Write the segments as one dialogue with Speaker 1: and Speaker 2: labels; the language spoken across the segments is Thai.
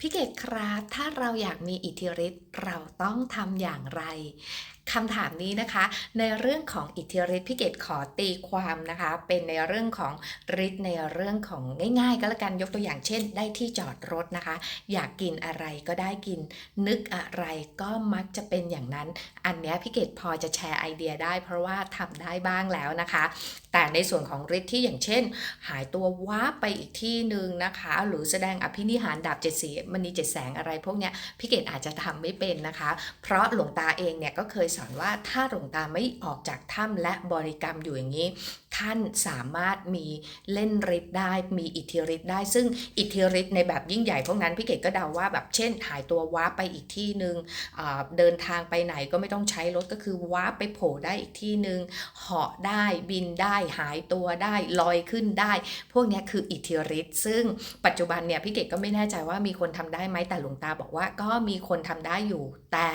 Speaker 1: พี่เกดครับ ถ้าเราอยากมีอิทธิฤทธิ์เราต้องทำอย่างไร คำถามนี้นะคะ ในเรื่องของอิทธิฤทธิ์พี่เกดขอตีความนะคะ เป็นในเรื่องของฤทธิ์ในเรื่องของง่ายๆ ก็แล้วกันยกตัวอย่างเช่น ได้ที่จอดรถนะคะ อยากกินอะไรก็ได้กิน นึกอะไรก็มักจะเป็นอย่างนั้น อันเนี้ยพี่เกดพอจะแชร์ไอเดียได้ เพราะว่าทำได้บ้างแล้วนะคะ แต่ในส่วนของฤทธิ์ที่อย่างเช่น หายตัวว้าบไปอีกที่หนึ่งนะคะ หรือแสดงอภินิหารดาบเจ็ดสีมณีเจ็ดแสงอะไรพวกเนี้ยพี่เกดอาจจะทำไม่เป็นนะคะ เพราะหลวงตาเองเนี่ยก็เคยสอนว่าถ้าหลวงตาไม่ออกจากถ้ำและบริกรรมอยู่อย่างนี้ท่านสามารถมีเล่นฤทธิ์ได้ มีอิทธิฤทธิ์ได้ ซึ่งอิทธิฤทธิ์ในแบบยิ่งใหญ่พวกนั้นพี่เกดก็เดาว่าแบบเช่นหายตัวว้าไปอีกที่หนึ่งอ่าเดินทางไปไหนก็ไม่ต้องใช้รถก็คือว้าไปโผล่ได้อีกที่หนึ่งเหาะได้บินได้หายตัวได้ลอยขึ้นได้ พวกนี้คืออิทธิฤทธิ์ซึ่งปัจจุบันเนี่ยพี่เกดก็ไม่แน่ใจว่ามีคนทำได้ไหมแต่หลวงตาบอกว่าก็มีคนทำได้อยู่ แต่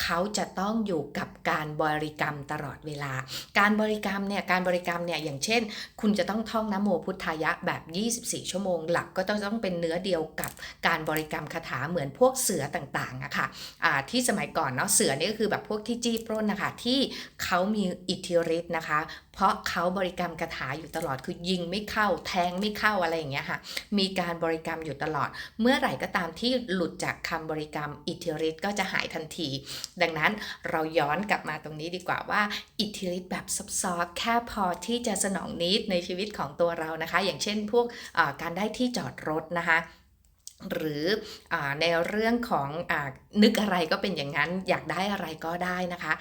Speaker 1: เขาจะต้องอยู่กับการบริกรรมตลอดเวลา การบริกรรมเนี่ยการบริกรรมเนี่ยอย่างเช่น คุณจะต้องท่องนโมพุทธายะแบบ 24 ชั่วโมงหลักก็ต้องต้องเป็นเนื้อเดียวกับการบริกรรมคาถาเหมือนพวกเสือต่างๆอะค่ะอ่าที่สมัยก่อนเนาะเสือนี่ก็คือแบบพวกที่จี้ปล้นนะคะที่เขามีอิทธิฤทธิ์นะคะ เพราะเขาบริกรรมคาถาอยู่ตลอดคือยิงไม่เข้าแทงไม่เข้าอะไรอย่างเงี้ยค่ะ มีการบริกรรมอยู่ตลอด เมื่อไหร่ก็ตามที่หลุดจากคำบริกรรมอิทธิฤทธิ์ก็จะหายทันที ดังนั้นเราย้อนกลับมาตรงนี้ดีกว่าว่า อิทธิฤทธิ์แบบซับซ้อนแค่พอที่จะสนองนิดในชีวิตของตัวเรานะคะ อย่างเช่นพวกการได้ที่จอดรถนะคะหรืออในเรื่องของอนึกอะไรก็เป็นอย่างนั้นอยากได้อะไรก็ได้นะคะ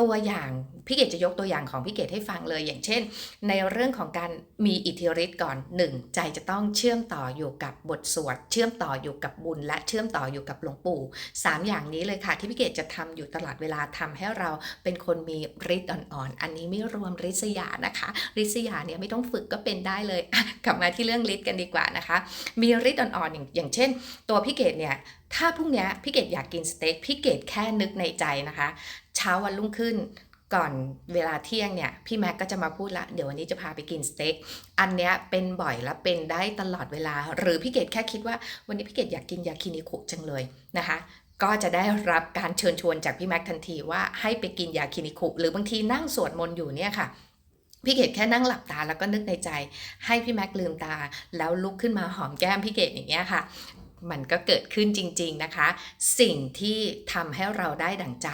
Speaker 1: ตัวอย่างพี่เกดจะยกตัวอย่างของพี่เกดให้ฟังเลย อย่างเช่น ในเรื่องของการมีอิทธิฤทธิ์ก่อน 1. ใจจะต้องเชื่อมต่ออยู่กับบทสวด เชื่อมต่ออยู่กับบุญ และเชื่อมต่ออยู่กับหลวงปู่ 3 อย่างนี้เลยค่ะ ที่พี่เกดจะทำอยู่ตลอดเวลาทำให้เราเป็นคนมีฤทธิ์อ่อนๆอันนี้ไม่รวมฤทธิ์สยานะคะฤทธิ์สยาเนี่ยไม่ต้องฝึกก็เป็นได้เลยกลับมาที่เรื่องฤทธิ์กันดีกว่านะคะ มีฤทธิ์อ่อนๆอย่างอย่างเช่น ตัวพี่เกดเนี่ยถ้าพรุ่งนี้พี่เกดอยากกินสเต็กพี่เกดแค่นึกในใจนะคะ เช้าวันรุ่งขึ้นก่อนเวลาเที่ยงเนี่ยพี่แม็กก็จะมาพูดละเดี๋ยววันนี้จะพาไปกินสเต็กอันเนี้ยเป็นบ่อยและเป็นได้ตลอดเวลา หรือพี่เกดแค่คิดว่าวันนี้พี่เกดอยากกินยาคินิคุจังเลยนะคะ ก็จะได้รับการเชิญชวนจากพี่แม็กทันทีว่าให้ไปกินยาคินิคุหรือบางทีนั่งสวดมนต์อยู่เนี่ยค่ะพี่เกดแค่นั่งหลับตาแล้วก็นึกในใจ ให้พี่แม็กลืมตา แล้วลุกขึ้นมาหอมแก้มพี่เกดอย่างเงี้ยค่ะมันก็เกิดขึ้นจริง ๆนะคะ สิ่งที่ทำให้เราได้ดั่งใจ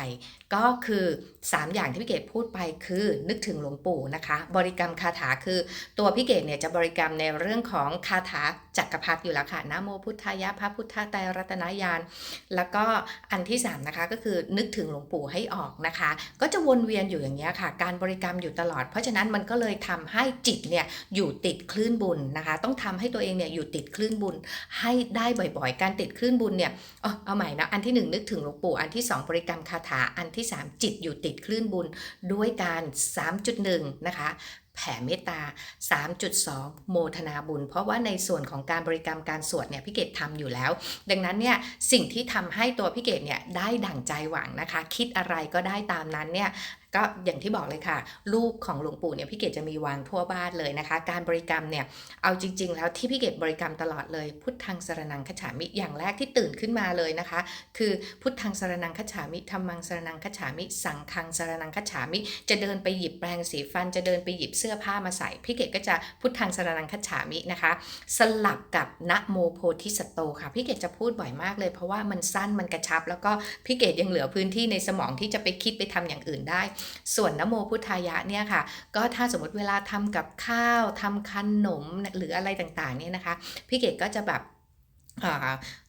Speaker 1: ก็คือ 3 อย่างที่พี่เกดพูดไปคือนึกถึงหลวงปู่นะคะ บริกรรมคาถาคือตัวพี่เกดเนี่ยจะบริกรรมในเรื่องของคาถาจักรพรรดิอยู่แล้วค่ะนะโมพุทธายะพระพุทธไตรรัตนายาน แล้วก็อันที่3นะคะก็คือนึกถึงหลวงปู่ให้ออกนะคะ ก็จะวนเวียนอยู่อย่างเงี้ยค่ะ การบริกรรมอยู่ตลอด เพราะฉะนั้นมันก็เลยทำให้จิตเนี่ยอยู่ติดคลื่นบุญนะคะ ต้องทำให้ตัวเองเนี่ยอยู่ติดคลื่นบุญให้ได้บ่อยๆ การติดคลื่นบุญเนี่ยเออเอาใหม่นะอันที่ 1 นึกถึงหลวงปู่อันที่ 2 บริกรรมคาถาอันที่ที่ 3 จิตอยู่ติดคลื่นบุญด้วยการ 3.1 นะคะแผ่เมตตา 3.2 โมทนาบุญ เพราะว่าในส่วนของการบริกรรมการสวดเนี่ยพี่เกดทำอยู่แล้ว ดังนั้นเนี่ยสิ่งที่ทำให้ตัวพี่เกดเนี่ยได้ดั่งใจหวังนะคะ คิดอะไรก็ได้ตามนั้นเนี่ย ก็อย่างที่บอกเลยค่ะ รูปของหลวงปู่เนี่ยพี่เกดจะมีวางทั่วบ้านเลยนะคะ การบริกรรมเนี่ยเอาจริง ๆ แล้วที่พี่เกดบริกรรมตลอดเลยพุทธังสรนังคฉามิอย่างแรกที่ตื่นขึ้นมาเลยนะคะ คือพุทธังสรนังคฉามิธรรมังสรนังคฉามิ สังฆังสรนังคฉามิ จะเดินไปหยิบแปรงสีฟัน จะเดินไปหยิบเสื้อผ้ามาใส่พี่เกดก็จะพุทธังสรนังคฉามินะคะ สลับกับนะโมโพธิสัตโตค่ะพี่เกดจะพูดบ่อยมากเลย เพราะว่ามันสั้นมันกระชับ แล้วก็พี่เกดยังเหลือพื้นที่ในสมองที่จะไปคิดไปทำอย่างอื่นได้ส่วนนโมพุทธายะเนี่ยค่ะ ก็ถ้าสมมติเวลาทำกับข้าวทำขนมหรืออะไรต่างๆเนี่ยนะคะ พี่เกดก็จะแบบ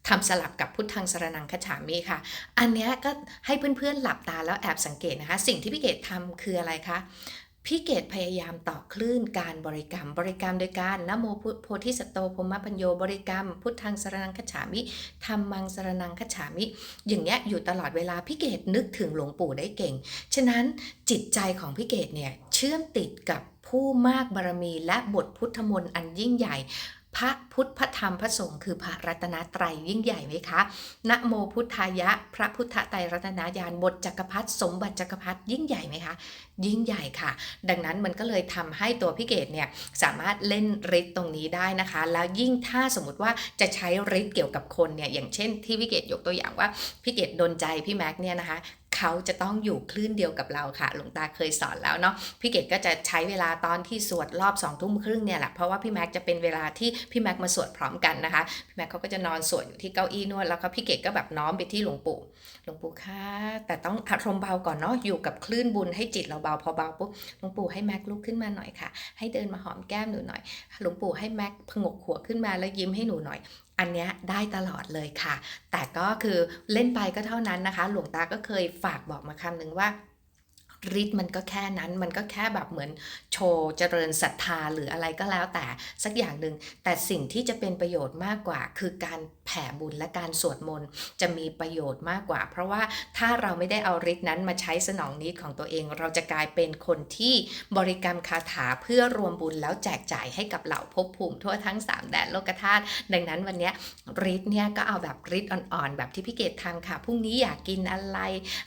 Speaker 1: ทำสลับกับพุทธังสรนังคฉามีค่ะ อันนี้ก็ให้เพื่อนๆหลับตาแล้วแอบสังเกตนะคะ สิ่งที่พี่เกดทำคืออะไรคะ พี่เกตพยายามต่อคลื่นการบริกรรม บริกรรมโดยการนโมพุโพธิสัตโตพมปัญโยบริกรรม พุทธังสรนังคฉามิธรรมังสรนังคฉามิ อย่างเงี้ยอยู่ตลอดเวลาพี่เกตนึกถึงหลวงปู่ได้เก่ง ฉะนั้นจิตใจของพี่เกตเนี่ยเชื่อมติดกับผู้มากบารมีและบทพุทธมนต์อันยิ่งใหญ่ พระพุทธพระธรรมพระสงฆ์คือพระรัตนตรัยยิ่งใหญ่ไหมคะ นะโมพุทธายะ พระพุทธไตรรัตนญาณบทจักรพรรดิสมบัติจักรพรรดิยิ่งใหญ่ไหมคะ ยิ่งใหญ่ค่ะ ดังนั้นมันก็เลยทำให้ตัวพี่เกดเนี่ยสามารถเล่นฤทธิ์ตรงนี้ได้นะคะ แล้วยิ่งถ้าสมมติว่าจะใช้ฤทธิ์เกี่ยวกับคนเนี่ยอย่างเช่นที่พี่เกดยกตัวอย่างว่าพี่เกดโดนใจพี่แม็กเนี่ยนะคะ เขาจะต้องอยู่คลื่นเดียวกับเราค่ะ หลวงตาเคยสอนแล้วเนาะพี่เกดก็จะใช้เวลาตอนที่สวดรอบสองทุ่มครึ่งเนี่ยแหละเพราะว่าพี่แม็กจะเป็นเวลาที่พี่แม็กมาสวดพร้อมกันนะคะพี่แม็กเขาก็จะนอนสวดอยู่ที่เก้าอี้นวดแล้วก็พี่เกดก็แบบน้อมไปที่หลวงปู่หลวงปู่คะแต่ต้องอารมณ์เบาก่อนเนาะอยู่กับคลื่นบุญให้จิตเราเบาพอเบาปุ๊บหลวงปู่ให้แม็กลุกขึ้นมาหน่อยค่ะ ให้เดินมาหอมแก้มหนูหน่อยหลวงปู่ให้แม็กพงกหัวขึ้นมาแล้วยิ้มให้หนูหน่อย อันเนี้ยได้ตลอดเลยค่ะ แต่ก็คือเล่นไปก็เท่านั้นนะคะ หลวงตาก็เคยฝากบอกมาคำหนึ่งว่า ฤทธิ์มันก็แค่นั้นมันก็แค่แบบเหมือนโชว์เจริญศรัทธาหรืออะไรก็แล้วแต่สักอย่างหนึ่งแต่สิ่งที่จะเป็นประโยชน์มากกว่า คือการแผ่บุญและการสวดมนต์จะมีประโยชน์มากกว่า เพราะว่าถ้าเราไม่ได้เอาฤทธิ์นั้นมาใช้สนองนิดของตัวเอง เราจะกลายเป็นคนที่บริกรรมคาถาเพื่อรวมบุญแล้วแจกจ่ายให้กับเหล่าภพภูมิทั่วทั้งสามแดนโลกธาตุดังนั้นวันนี้ฤทธิ์เนี่ยก็เอาแบบฤทธิ์อ่อนๆแบบที่พี่เกดทำค่ะพรุ่งนี้อยากกินอะไร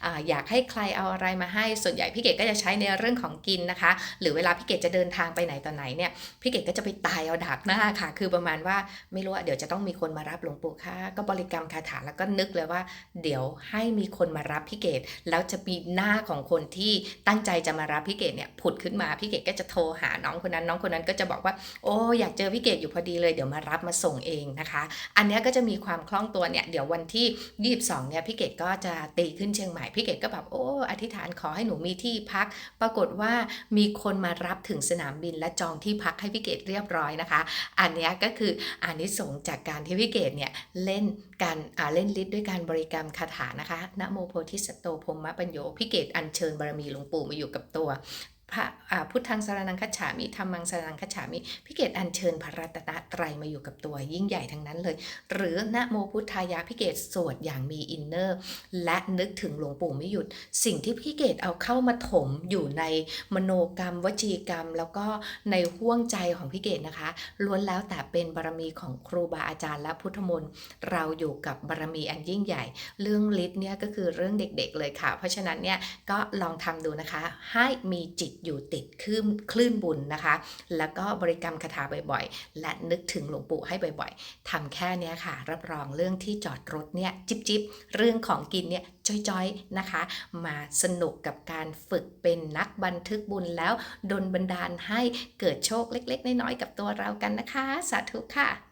Speaker 1: ออยากให้ใครเอาอะไรมาให้ส่วนใหญ่พี่เกดก็จะใช้ในเรื่องของกินนะคะ หรือเวลาพี่เกดจะเดินทางไปไหนต่อไหนเนี่ยพี่เกดก็จะไปตายเอาดาบหน้าค่ะ คือประมาณว่าไม่รู้ว่าเดี๋ยวจะต้องมีคนมารับหลวงปู่ค่ะก็บริกรรมคาถาแล้วก็นึกเลยว่า เดี๋ยวให้มีคนมารับพี่เกดแล้วจะมีหน้าของคนที่ตั้งใจจะมารับพี่เกดเนี่ยผุดขึ้นมาพี่เกดก็จะโทรหาน้องคนนั้นน้องคนนั้นก็จะบอกว่า โอ้อยากเจอพี่เกดอยู่พอดีเลยเดี๋ยวมารับมาส่งเองนะคะ อันนี้ก็จะมีความคล่องตัวเนี่ยเดี๋ยววันที่ 22เนี่ยพี่เกดก็จะตีขึ้นเชียงใหม่พี่เกดก็แบบโอ้อธิษฐานขอให้หนูมีที่พัก ปรากฏว่ามีคนมารับถึงสนามบินและจองที่พักให้พี่เกดเรียบร้อยนะคะ อันนี้ก็คืออานิสงส์จากการที่พี่เกดเนี่ยเล่นการอ่าเล่นฤทธิ์ด้วยการบริกรรมคาถานะคะนะโมโพธิสัตโตพรหมปัญโยพี่เกดอัญเชิญบารมีหลวงปู่มาอยู่กับตัว พระพุทธังสารนังคัจฉามิธรรมังสารนังคัจฉามิพี่เกดอัญเชิญพระรัตนตรัยมาอยู่กับตัวยิ่งใหญ่ทั้งนั้นเลย หรือนะโมพุทธายะพี่เกดสวดอย่างมีอินเนอร์ และนึกถึงหลวงปู่ไม่หยุด สิ่งที่พี่เกดเอาเข้ามาถมอยู่ในมโนกรรม วจีกรรม แล้วก็ในห่วงใจของพี่เกดนะคะ ล้วนแล้วแต่เป็นบารมีของครูบาอาจารย์และพุทธมนต์เราอยู่กับบารมีอันยิ่งใหญ่ เรื่องฤทธิ์เนี่ยก็คือเรื่องเด็กๆเลยค่ะ เพราะฉะนั้นเนี่ยก็ลองทำดูนะคะให้มีจิตอยู่ติดคลื่นคลื่นบุญนะคะ แล้วก็บริกรรมคาถาบ่อยๆ และนึกถึงหลวงปู่ให้บ่อยๆทำแค่นี้ค่ะ รับรองเรื่องที่จอดรถเนี่ยจิบจิบๆเรื่องของกินเนี่ยจ้อยๆนะคะ มาสนุกกับการฝึกเป็นนักบันทึกบุญแล้วดลบันดาลให้เกิดโชคเล็ก ๆ น้อยๆกับตัวเรากันนะคะ สาธุค่ะ